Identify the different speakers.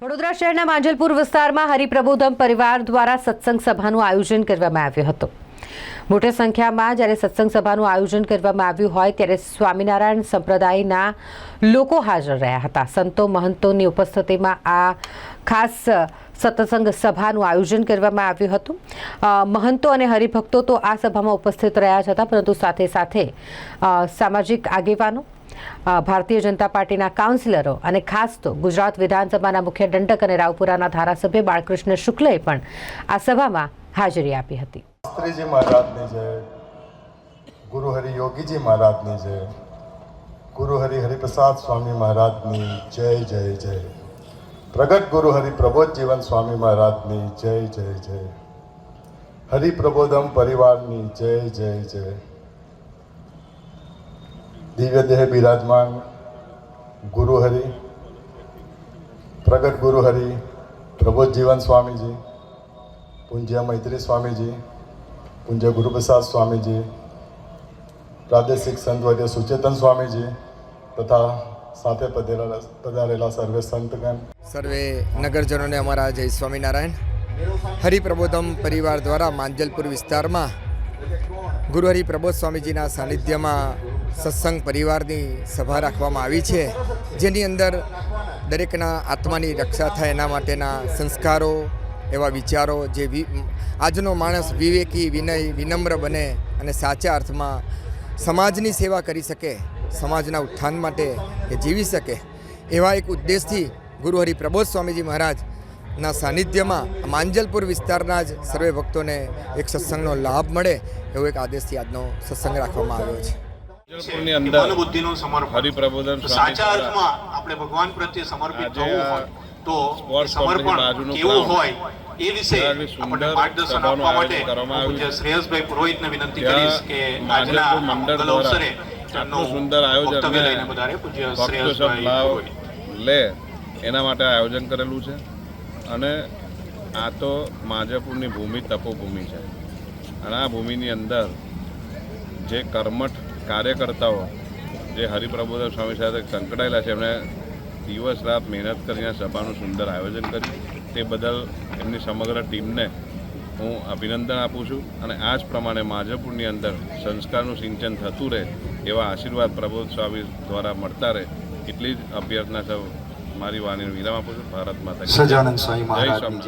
Speaker 1: વડોદરા શહેરના માંજલપુર વિસ્તારમાં હરિપ્રબોધમ પરિવાર દ્વારા સત્સંગ સભાનું આયોજન કરવામાં આવ્યું હતું. મોટી સંખ્યામાં જ્યારે સત્સંગ સભાનું આયોજન કરવામાં આવ્યું હોય ત્યારે સ્વામિનારાયણ સંપ્રદાયના લોકો હાજર રહ્યા હતા. સંતો મહંતોની ઉપસ્થિતિમાં આ ખાસ સત્સંગ સભાનું આયોજન કરવામાં આવ્યું હતું. મહંતો અને હરિભક્તો તો આ સભામાં ઉપસ્થિત રહ્યા જ હતા, પરંતુ સાથે સાથે સામાજિક આગેવાનો ભારતીય જનતા પાર્ટીના કાઉન્સિલરો અને ખાસ તો ગુજરાત વિધાનસભાના મુખ્ય દંડક અને રાવપુરાના ધારાસભ્ય બાળકૃષ્ણ શુક્લએ પણ આ સભામાં હાજરી આપી હતી.
Speaker 2: શાસ્ત્રીજી મહારાજની જય ગુરુ હરિ યોગીજી મહારાજની જય ગુરુ હરિ હરિપ્રસાદ સ્વામી મહારાજની જય જય જય. પ્રગટ ગુરુ હરિ પ્રબોધ જીવન સ્વામી મહારાજની જય જય જય. હરિ પ્રબોધમ પરિવારની જય જય જય. દિવ્ય દેહ બિરાજમાન ગુરુ હરિ, પ્રગટ ગુરુ હરિ પ્રબોધ જીવન સ્વામીજી, પૂજ્ય મૈત્રી સ્વામીજી, પૂજ્ય ગુરુપ્રસાદ સ્વામીજી, પ્રાદેશિક સંતવર્ય સુચેતન સ્વામીજી તથા સાથે પધારેલા સર્વે સંતગણ.
Speaker 3: સર્વે નગરજનોને અમારા જય સ્વામિનારાયણ. હરિપ્રબોધમ પરિવાર દ્વારા માંજલપુર વિસ્તારમાં ગુરુ હરિપ્રબોધ સ્વામીજીના સાનિધ્યમાં સત્સંગ પરિવારની સભા રાખવામાં આવી છે, જેની અંદર દરેકના આત્માની રક્ષા થાય એના માટેના સંસ્કારો, એવા વિચારો જે વિ, આજનો માણસ વિવેકી, વિનય, વિનમ્ર બને અને સાચા અર્થમાં સમાજની સેવા કરી શકે, સમાજના ઉત્થાન માટે એ જીવી શકે. એવા એક ઉદ્દેશથી ગુરુ હરિ પ્રબોધ સ્વામીજી મહારાજના સાનિધ્યમાં માંજલપુર વિસ્તારના જ સર્વે ભક્તોને એક સત્સંગનો લાભ મળે એવો એક આદેશથી આજનો સત્સંગ રાખવામાં આવ્યો છે.
Speaker 4: જલપુરની અંદર
Speaker 5: મનોબુદ્ધિનું સમર્પણ.
Speaker 4: હરિપ્રબોધન
Speaker 5: સાચા અર્થમાં આપણે ભગવાન પ્રત્યે સમર્પિત થવું હોય તો સમર્પણ કેવું હોય એ વિશે
Speaker 4: ત્યાં આગળ સુંદર
Speaker 5: આપણને માર્ગદર્શન આપવા માટે હું પૂજ્ય
Speaker 4: આવ્યું છે.
Speaker 5: શ્રેયસભાઈ પુરોહિતને વિનંતી કરીશ કે આજના
Speaker 4: મંડળ
Speaker 5: અવસરે
Speaker 4: આટલું સુંદર આયોજન
Speaker 5: વક્તવ્ય
Speaker 4: અને
Speaker 5: લઈને પધારે પૂજ્ય
Speaker 4: ભક્તો સબ
Speaker 5: શ્રેયસભાઈ
Speaker 4: લાભ
Speaker 5: પુરોહિત.
Speaker 4: લે એના માટે આયોજન કરેલું છે. અને આ તો માજપુરની ભૂમિ તપોભૂમિ છે. અને આ ભૂમિની અંદર જે કર્મઠ કાર્યકર્તાઓ જે હરિપ્રબોધન સ્વામી સાથે સંકળાયેલા છે એમણે દિવસ રાત મહેનત કરીને સભાનું સુંદર આયોજન કર્યું. તે બદલ એમની સમગ્ર ટીમને હું અભિનંદન આપું છું અને આ જ પ્રમાણે માજપુરની અંદર સંસ્કારનું સિંચન થતું રહે એવા આશીર્વાદ પ્રબોધ સ્વામી દ્વારા મળતા રહે એટલી જ અભ્યર્થના સૌ મારી વાણીને વિરામ આપું છું. ભારત માતા જય.
Speaker 5: સ્વામી